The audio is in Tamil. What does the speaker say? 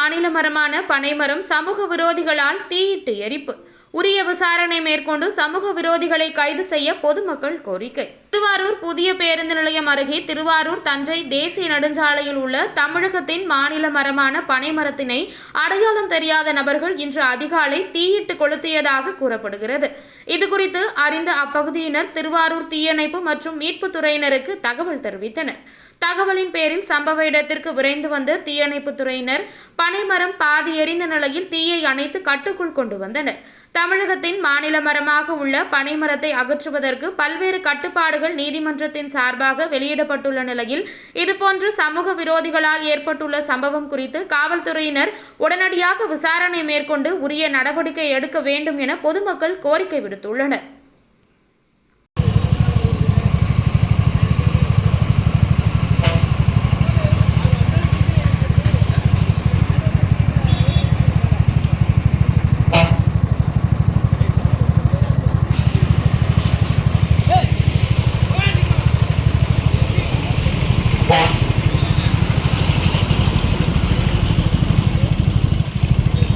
மாநில மரமான பனைமரம் சமூக விரோதிகளால் தீயிட்டு எரிப்பு. உரிய விசாரணை மேற்கொண்டு சமூக விரோதிகளை கைது செய்ய பொதுமக்கள் கோரிக்கை. திருவாரூர் புதிய பேருந்து நிலையம் அருகே திருவாரூர் தஞ்சை தேசிய நெடுஞ்சாலையில் உள்ள தமிழகத்தின் மாநில மரமான பனைமரத்தினை அடையாளம் தெரியாத நபர்கள் இன்று அதிகாலை தீயிட்டு கொளுத்தியதாக கூறப்படுகிறது. இதுகுறித்து அறிந்த அப்பகுதியினர் திருவாரூர் தீயணைப்பு மற்றும் மீட்புத் துறையினருக்கு தகவல் தெரிவித்தனர். தகவலின் பேரில் சம்பவ இடத்திற்கு விரைந்து வந்த தீயணைப்புத் துறையினர் பனைமரம் பாதி எரிந்த நிலையில் தீயை அணைத்து கட்டுக்குள் கொண்டு வந்தனர். தமிழகத்தின் மாநில மரமாக உள்ள பனைமரத்தை அகற்றுவதற்கு பல்வேறு கட்டுப்பாடுகள் நீதிமன்றத்தின் சார்பாக வெளியிடப்பட்டுள்ள நிலையில் இதுபோன்று சமூக விரோதிகளால் ஏற்பட்டுள்ள சம்பவம் குறித்து காவல்துறையினர் உடனடியாக விசாரணை மேற்கொண்டு உரிய நடவடிக்கை எடுக்க வேண்டும் என பொதுமக்கள் கோரிக்கை விடுத்துள்ளனர்.